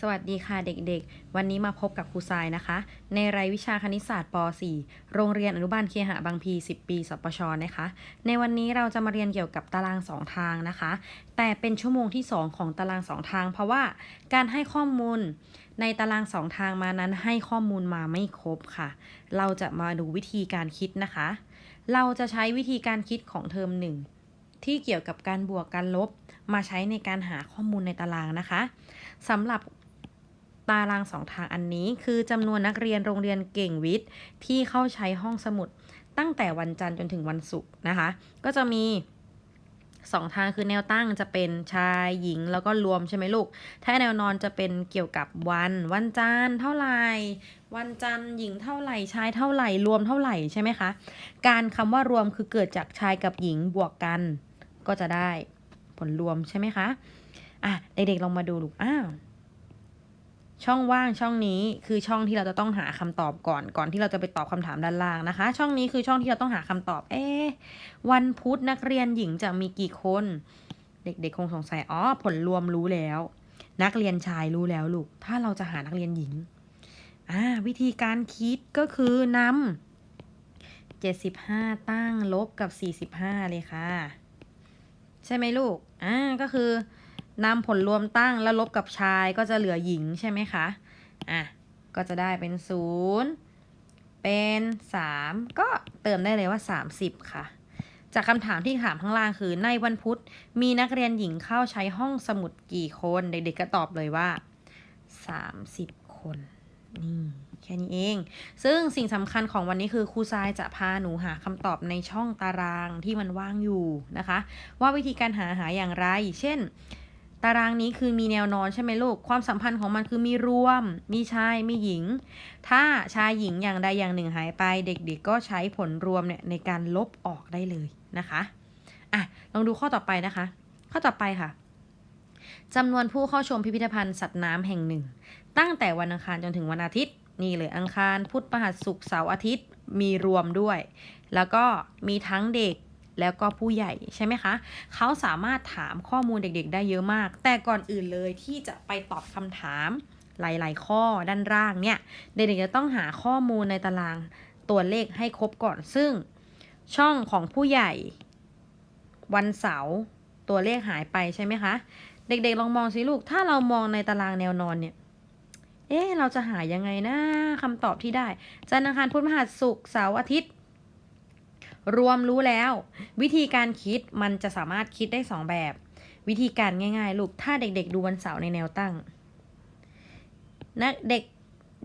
สวัสดีค่ะเด็กๆ วันนี้มาพบกับครูทรายนะคะ ในรายวิชาคณิตศาสตร์ป .4 โรงเรียนอนุบาลเคหะบางพี 10 ปีสปชนะคะ ในวันนี้เราจะมาเรียนเกี่ยวกับตารางสองทางนะคะ แต่เป็นชั่วโมงที่ 2 ของตารางสองทาง เพราะว่าการให้ข้อมูลในตารางสองทางมานั้นให้ข้อมูลมาไม่ครบค่ะ เราจะมาดูวิธีการคิดนะคะ เราจะใช้วิธีการคิดของเทอมหนึ่งที่เกี่ยวกับการบวกการลบมาใช้ในการหาข้อมูลในตารางนะคะสำหรับ ตารางสองทางอันนี้คือจำนวนนักเรียนโรงเรียนเก่งวิทย์ที่เข้าใช้ห้องสมุด ตั้งแต่วันจันทร์จนถึงวันศุกร์นะคะ ก็จะมีสองทางคือแนวตั้งจะเป็นชายหญิงแล้วก็รวมใช่ไหมลูก ถ้าแนวนอนจะเป็นเกี่ยวกับวัน วันจันทร์เท่าไหร่ วันจันทร์หญิงเท่าไหร่ชายเท่าไหร่รวมเท่าไหร่ใช่ไหมคะ การคำว่ารวมคือเกิดจากชายกับหญิงบวกกัน ก็จะได้ผลรวมใช่ไหมคะ อะเด็กๆลองมาดูลูก อ้าว ช่องว่างช่องนี้คือช่องที่เราจะต้องหาคำตอบก่อนก่อนที่เราจะไปตอบคำถามด้านล่างนะคะ ช่องนี้คือช่องที่เราต้องหาคำตอบ เอ๊วันพุธนักเรียนหญิงจะมีกี่คน เด็กๆคงสงสัยอ๋อผลรวมรู้แล้ว นักเรียนชายรู้แล้วลูกถ้าเราจะหานักเรียนหญิงอ่าวิธีการคิดก็คือนำ75ตั้งลบกับ45เลยค่ะ ใช่ไหมลูกอ่าก็คือ นำผลรวมตั้งแล้วลบกับชายก็จะเหลือหญิงใช่ไหมคะ อะ ก็จะได้เป็น 0 เป็น 3 ก็เติมได้เลยว่า 30 ค่ะ จากคำถามที่ถามข้างล่างคือในวันพุธ มีนักเรียนหญิงเข้าใช้ห้องสมุดกี่คน เด็กๆก็ตอบเลยว่า 30 คน นี่แค่นี้เอง ซึ่งสิ่งสำคัญของวันนี้คือครูทรายจะพาหนูหาคำตอบในช่องตารางที่มันว่างอยู่นะคะ ว่าวิธีการหาหาอย่างไร เช่น ตารางนี้คือมีแนวนอนใช่ไหมลูก ความสัมพันธ์ของมันคือมีรวม มีชาย มีหญิง ถ้าชายหญิงอย่างใดอย่างหนึ่งหายไป เด็กๆก็ใช้ผลรวมเนี่ยในการลบออกได้เลยนะคะอะลองดูข้อต่อไปนะคะ ข้อต่อไปค่ะจำนวนผู้เข้าชมพิพิธภัณฑ์สัตว์น้ำแห่งหนึ่ง ตั้งแต่วันอังคารจนถึงวันอาทิตย์ นี่เลยอังคารพุธพฤหัสศุกร์เสาร์อาทิตย์มีรวมด้วย แล้วก็มีทั้งเด็ก แล้วก็ผู้ใหญ่ใช่ไหมคะเขาสามารถถามข้อมูลเด็กๆ ได้เยอะมาก แต่ก่อนอื่นเลยที่จะไปตอบคำถามหลาย ๆ ข้อด้านล่างเนี่ยเด็กๆจะต้องหาข้อมูลในตารางตัวเลขให้ครบก่อนซึ่ง ช่องของผู้ใหญ่ วันเสาร์ตัวเลขหายไปใช่ไหมคะเด็กๆลองมองสิลูก ถ้าเรามองในตารางแนวนอนเนี่ย เอ๊ะ เราจะหายังไงนะคำตอบที่ได้ จันทร์อังคารพุธพฤหัสศุกร์เสาร์อาทิตย์ รวมรู้แล้ว วิธีการคิดมันจะสามารถคิดได้ 2 แบบ วิธีการง่าย ๆ ลูก ถ้าเด็กๆ ดูวันเสาร์ในแนวตั้งนะเด็ก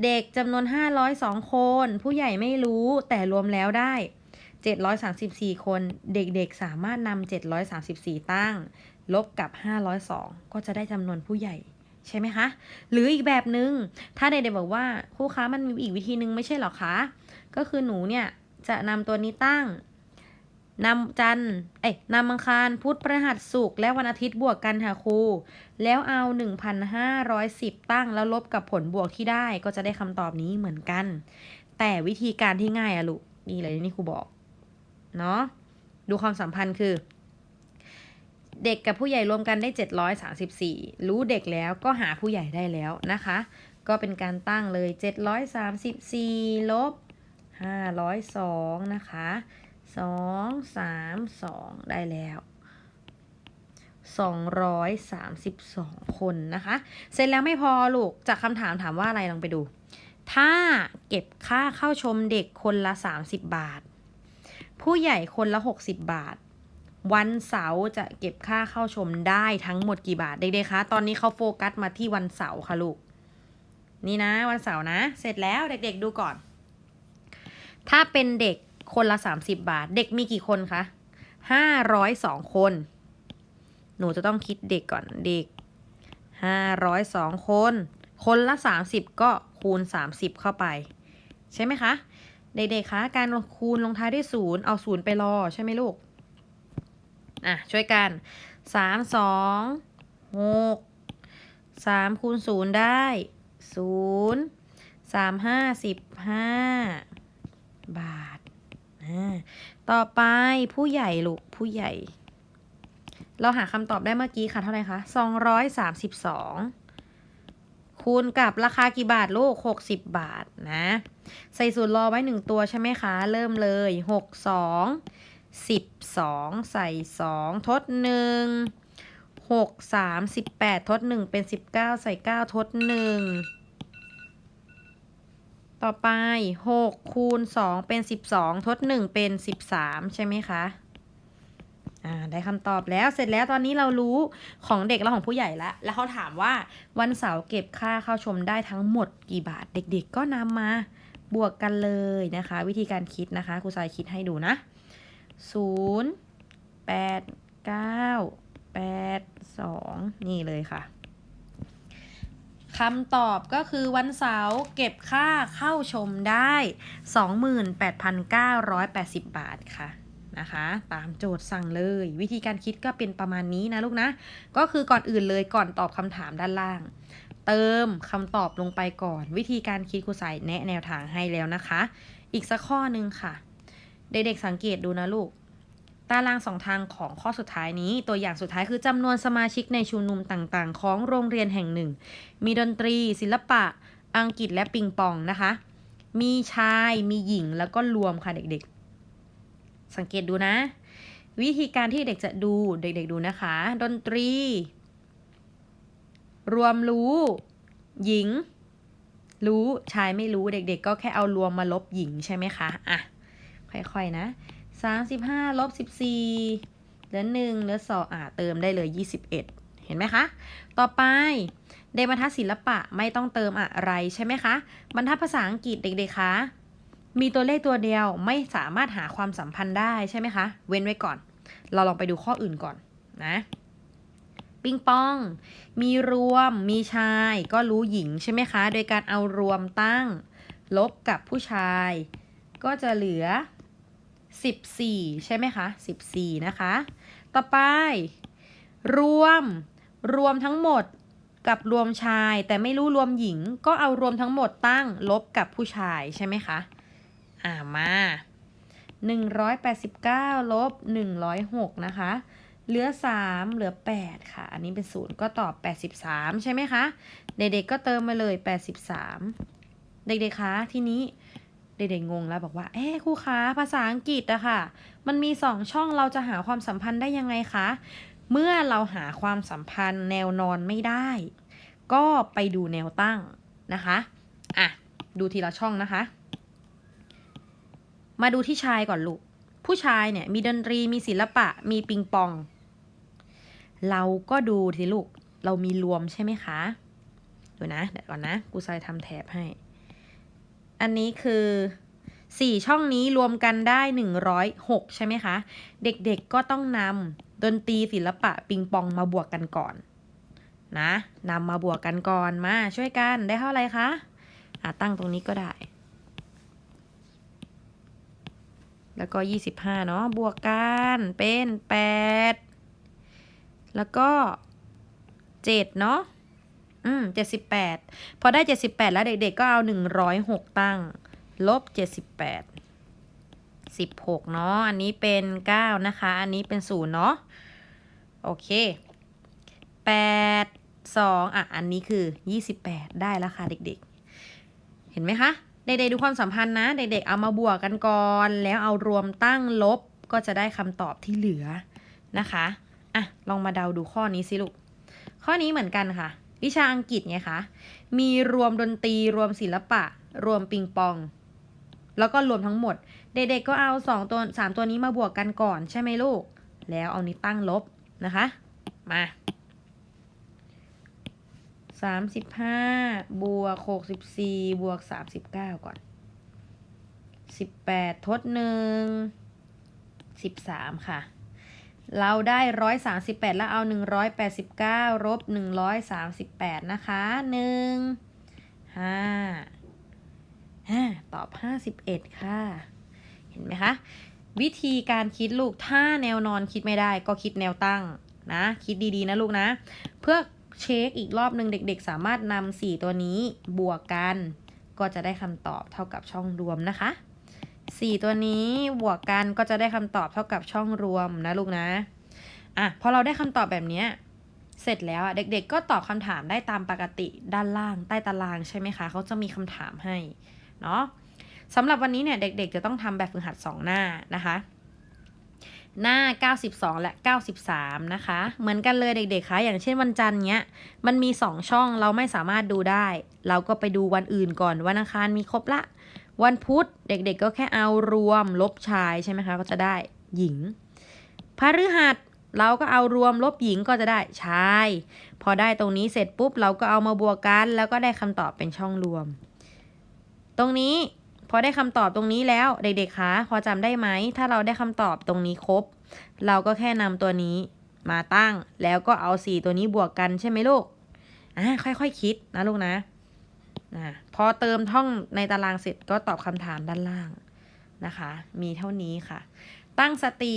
เด็กจำนวน 502 คน ผู้ใหญ่ไม่รู้แต่รวมแล้วได้ 734 คน เด็กๆ สามารถนำ734 ตั้ง ลบกับ 502 ก็จะได้จำนวนผู้ใหญ่ใช่ไหมคะ หรืออีกแบบหนึง่งถ้าเด็กๆบอกว่าครูคะมันมีอีกวิธีหนึ่งไม่ใช่หรอคะ ก็คือหนูเนี่ยจะนำตัวนี้ตั้ง นำจันเอ้ยนำอังคารพุธพฤหัสศุกร์และวันอาทิตย์บวกกันค่ะครู แล้วเอา 1,510 ตั้งแล้วลบกับผลบวกที่ได้ก็จะได้คำตอบนี้เหมือนกัน แต่วิธีการที่ง่ายอะลูกนี่เลยนี่ครูบอก เนาะดูความสัมพันธ์คือ เด็กกับผู้ใหญ่รวมกันได้ 734 รู้เด็กแล้วก็หาผู้ใหญ่ได้แล้วนะคะ ก็เป็นการตั้งเลย 734ลบ502 นะคะ 2 3 2ได้แล้ว232คนนะคะ เสร็จแล้วไม่พอลูก จากคำถามถามว่าอะไรลองไปดู ถ้าเก็บค่าเข้าชมเด็กคนละ30บาท ผู้ใหญ่คนละ60บาท วันเสาร์จะเก็บค่าเข้าชมได้ทั้งหมดกี่บาทเด็กๆคะ ตอนนี้เขาโฟกัสมาที่วันเสาร์ค่ะลูก นี่นะวันเสาร์นะ เสร็จแล้วเด็กๆดูก่อน ถ้าเป็นเด็ก คนละ 30 บาท เด็กมีกี่คนคะ502คน หนูจะต้องคิดเด็กก่อนเด็ก502คน คนละ30ก็คูณ30เข้าไป ใช่ไหมคะ เด็กๆคะการคูณลงท้ายด้วยศูนย์เอาศูนย์ไปรอใช่ไหมลูก อะ ช่วยกัน3 2 6 3คูณ0ได้0 3 5 15บาทอ่าสิบห้าบาท ต่อไปผู้ใหญ่ลูกผู้ใหญ่ เราหาคำตอบได้เมื่อกี้ค่ะเท่าไหร่คะสองร้อยสามสิบสองคูณกับราคากี่บาทลูกหกสิบบาทนะ ใส่สูตรรอไว้หนึ่งตัวใช่ไหมคะ เริ่มเลยหกสองสิบสองใส่สองทดหนึ่งหกสามสิบแปดทดหนึ่งเป็นสิบเก้าใส่เก้าทดหนึ่ง ต่อไป 6 คูณ 2 เป็น 12 ทด 1 เป็น 13 ใช่ไหมคะ อ่า ได้คำตอบแล้ว เสร็จแล้วตอนนี้เรารู้ของเด็กและของผู้ใหญ่แล้วแล้วเขาถามว่าวันเสาร์เก็บค่าเข้าชมได้ทั้งหมดกี่บาท เด็กๆก็นำมาบวกกันเลยนะคะ วิธีการคิดนะคะครูสายคิดให้ดูนะ 0 8 9 8 2 นี่เลยค่ะ คำตอบก็คือวันเสาร์เก็บค่าเข้าชมได้ 28,980 บาทค่ะนะคะ ตามโจทย์สั่งเลย วิธีการคิดก็เป็นประมาณนี้นะลูกนะ ก็คือก่อนอื่นเลยก่อนตอบคำถามด้านล่าง เติมคำตอบลงไปก่อน วิธีการคิดครูใส่แนะแนวทางให้แล้วนะคะ อีกสักข้อหนึ่งค่ะ เด็กๆสังเกตดูนะลูก ตารางสองทางของข้อสุดท้ายนี้ ตัวอย่างสุดท้ายคือจำนวนสมาชิกในชุมนุมต่างๆ ของโรงเรียนแห่งหนึ่ง มีดนตรี ศิลปะ อังกฤษและปิงปองนะคะ มีชายมีหญิงแล้วก็รวมค่ะเด็กๆ สังเกตดูนะ วิธีการที่เด็กจะดูเด็กๆดูนะคะ ดนตรี รวมรู้ หญิง รู้ชายไม่รู้เด็ก ๆ ก็แค่เอารวมมาลบหญิงใช่ไหมคะอะค่อยๆนะ สามสิบห้าลบสิบสี่เหลือหนึ่งเหลือสองอะเติมได้เลยยี่สิบเอ็ดเห็นไหมคะ ต่อไปเดบรรทัดศิลปะไม่ต้องเติมอะไรใช่ไหมคะ บรรทัดภาษาอังกฤษเด็กๆคะ มีตัวเลขตัวเดียวไม่สามารถหาความสัมพันธ์ได้ใช่ไหมคะ เว้นไว้ก่อน เราลองไปดูข้ออื่นก่อนนะปิงปอง มีรวม มีชาย ก็รู้หญิงใช่ไหมคะ โดยการเอารวมตั้ง ลบกับผู้ชาย ก็จะเหลือ 14 ใช่ไหมคะ 14 นะคะ ต่อไป รวม รวมทั้งหมดกับรวมชาย แต่ไม่รู้รวมหญิง ก็เอารวมทั้งหมดตั้งลบกับผู้ชายใช่ไหมคะ อ่ามา189ลบ106นะคะ เหลือ 3 เหลือ 8 ค่ะ อันนี้เป็นศูนย์ก็ตอบ 83 ใช่ไหมคะ เด็กๆก็เติมมาเลย 83 เด็กๆคะ ทีนี้ เด็กๆงงแล้วบอกว่าเอ๊ะครูคะภาษาอังกฤษอะค่ะ มันมีสองช่องเราจะหาความสัมพันธ์ได้ยังไงคะ เมื่อเราหาความสัมพันธ์แนวนอนไม่ได้ ก็ไปดูแนวตั้งนะคะอะดูทีละช่องนะคะ มาดูที่ชายก่อนลูก ผู้ชายเนี่ยมีดนตรีมีศิลปะมีปิงปอง เราก็ดูทีลูก เรามีรวมใช่ไหมคะ ดูนะ เดี๋ยวก่อนนะ กูซายทำแถบให้ อันนี้คือสี่ช่องนี้รวมกันได้หนึ่งร้อยหกใช่ไหมคะ เด็กๆก็ต้องนำดนตรีศิลปะปิงปองมาบวกกันก่อน นะนำมาบวกกันก่อนมาช่วยกันได้เท่าไรคะอะตั้งตรงนี้ก็ได้ แล้วก็ 25 เนาะบวกกันเป็น 8 แล้วก็ 7 เนาะ อืม78พอได้78แปดแล้วเด็กๆก็เอา106ตั้ง ลบ78 16เนาะ อันนี้เป็น9นะคะ อันนี้เป็น0เนาะ โอเค8 2อะ อันนี้คือ28ได้แล้วค่ะเด็กๆ เห็นไหมคะ เด็กๆดูความสัมพันธ์นะ เด็กๆเอามาบวกกันก่อน แล้วเอารวมตั้งลบก็จะได้คำตอบที่เหลือนะคะ อะ ลองมาเดาดูข้อนี้สิลูก ข้อนี้เหมือนกันค่ะ วิชาอังกฤษไงคะ มีรวมดนตรีรวมศิลปะ รวมปิงปอง แล้วก็รวมทั้งหมด เด็กๆก็เอาสองตัวสามตัวนี้มาบวกกันก่อนใช่ไหมลูก แล้วเอานี้ตั้งลบนะคะ มาสามสิบห้าบวกหกสิบสี่บวกสามสิบเก้าก่อนสิบแปดทดหนึ่งสิบสามค่ะ เราได้ร้อยสาสิบแปดแล้วเอาหนึ่งร้อยแปดสิบเก้าลบหนึ่งร้อยสาสิบแปดนะคะหนึ่งห้าห้าตอบห้าสิบเอ็ดค่ะ เห็นไหมคะ วิธีการคิดลูกถ้าแนวนอนคิดไม่ได้ก็คิดแนวตั้งนะ คิดดีๆ นะลูกนะ เพื่อเช็คอีกรอบหนึ่งเด็กๆ สามารถนำสี่ตัวนี้บวกกัน ก็จะได้คำตอบเท่ากับช่องรวมนะคะ สี่ตัวนี้บวกกันก็จะได้คำตอบเท่ากับช่องรวมนะลูกนะอะพอเราได้คำตอบแบบนี้เสร็จแล้วเด็กๆ ก็ตอบคำถามได้ตามปกติด้านล่างใต้ตารางใช่ไหมคะเขาจะมีคำถามให้เนาะสำหรับวันนี้เนี่ยเด็กๆ จะต้องทำแบบฝึกหัด 2 หน้านะคะ หน้า 92 และ 93 นะคะ เหมือนกันเลยเด็กๆคะอย่างเช่นวันจันทร์เนี้ยมันมี 2 ช่องเราไม่สามารถดูได้ เราก็ไปดูวันอื่นก่อนวันอังคารมีครบละ วันพุธเด็กๆก็แค่เอารวมลบชายใช่ไหมคะก็จะได้หญิงพฤหัสเราก็เอารวมลบหญิงก็จะได้ชาย พอได้ตรงนี้เสร็จปุ๊บ เราก็เอามาบวกกัน แล้วก็ได้คำตอบเป็นช่องรวม ตรงนี้พอได้คำตอบตรงนี้แล้วเด็กๆคะพอจำได้ไหม ถ้าเราได้คำตอบตรงนี้ครบ เราก็แค่นำตัวนี้มาตั้ง แล้วก็เอาสี่ตัวนี้บวกกันใช่ไหมลูกอ่าค่อยๆคคิดนะลูกนะ อ่าพอเติมท่องในตารางเสร็จก็ตอบคำถามด้านล่างนะคะ มีเท่านี้ค่ะ ตั้งสติ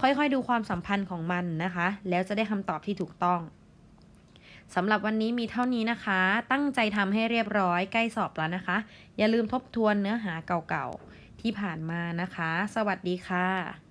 ค่อยๆดูความสัมพันธ์ของมันนะคะ แล้วจะได้คำตอบที่ถูกต้องสำหรับวันนี้มีเท่านี้นะคะ ตั้งใจทำให้เรียบร้อยใกล้สอบแล้วนะคะ อย่าลืมทบทวนเนื้อหาเก่าๆที่ผ่านมานะคะ สวัสดีค่ะ